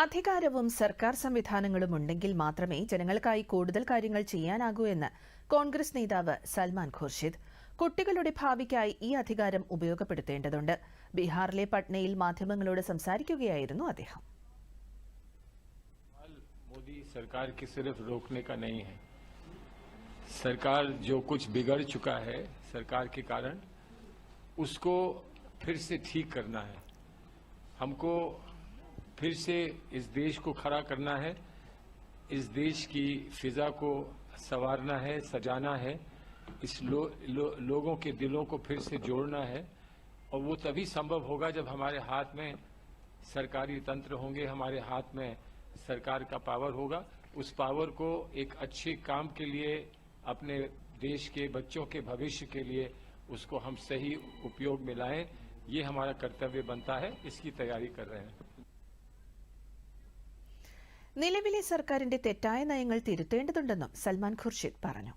അധികാരവും സർക്കാർ സംവിധാനങ്ങളും ഉണ്ടെങ്കിൽ മാത്രമേ ജനങ്ങൾക്കായി കൂടുതൽ കാര്യങ്ങൾ ചെയ്യാൻ ആകൂ എന്ന് കോൺഗ്രസ് നേതാവ് സൽമാൻ ഖോർഷിദ് കുട്ടികളുടെ ഭാവിക്കായി ഈ അധികാരം ഉപയോഗപ്പെടുത്തേണ്ടതുണ്ട്. ബിഹാറിലെ പട്നയിൽ മാധ്യമങ്ങളോട് സംസാരിക്കുകയായിരുന്നു അദ്ദേഹം. മോദി സർക്കാർ കേവലം રોക്കുന്ന ക നഹി है सरकार जो कुछ बिगड़ चुका है सरकार के कारण उसको फिर से ठीक करना है हमको फिर से इस देश को खड़ा करना है इस देश की फिजा को संवारना है सजाना है इस लो, लो, लोगों के दिलों को फिर से जोड़ना है और वो तभी संभव होगा जब हमारे हाथ में सरकारी तंत्र होंगे हमारे हाथ में सरकार का पावर होगा उस पावर को एक अच्छे काम के लिए अपने देश के बच्चों के भविष्य के लिए उसको हम सही उपयोग में लाएं ये हमारा कर्तव्य बनता है इसकी तैयारी कर रहे हैं നിലവിലെ സർക്കാരിന്റെ തെറ്റായ നയങ്ങൾ തിരുത്തേണ്ടതുണ്ടെന്നും സൽമാൻ ഖുർഷിദ് പറഞ്ഞു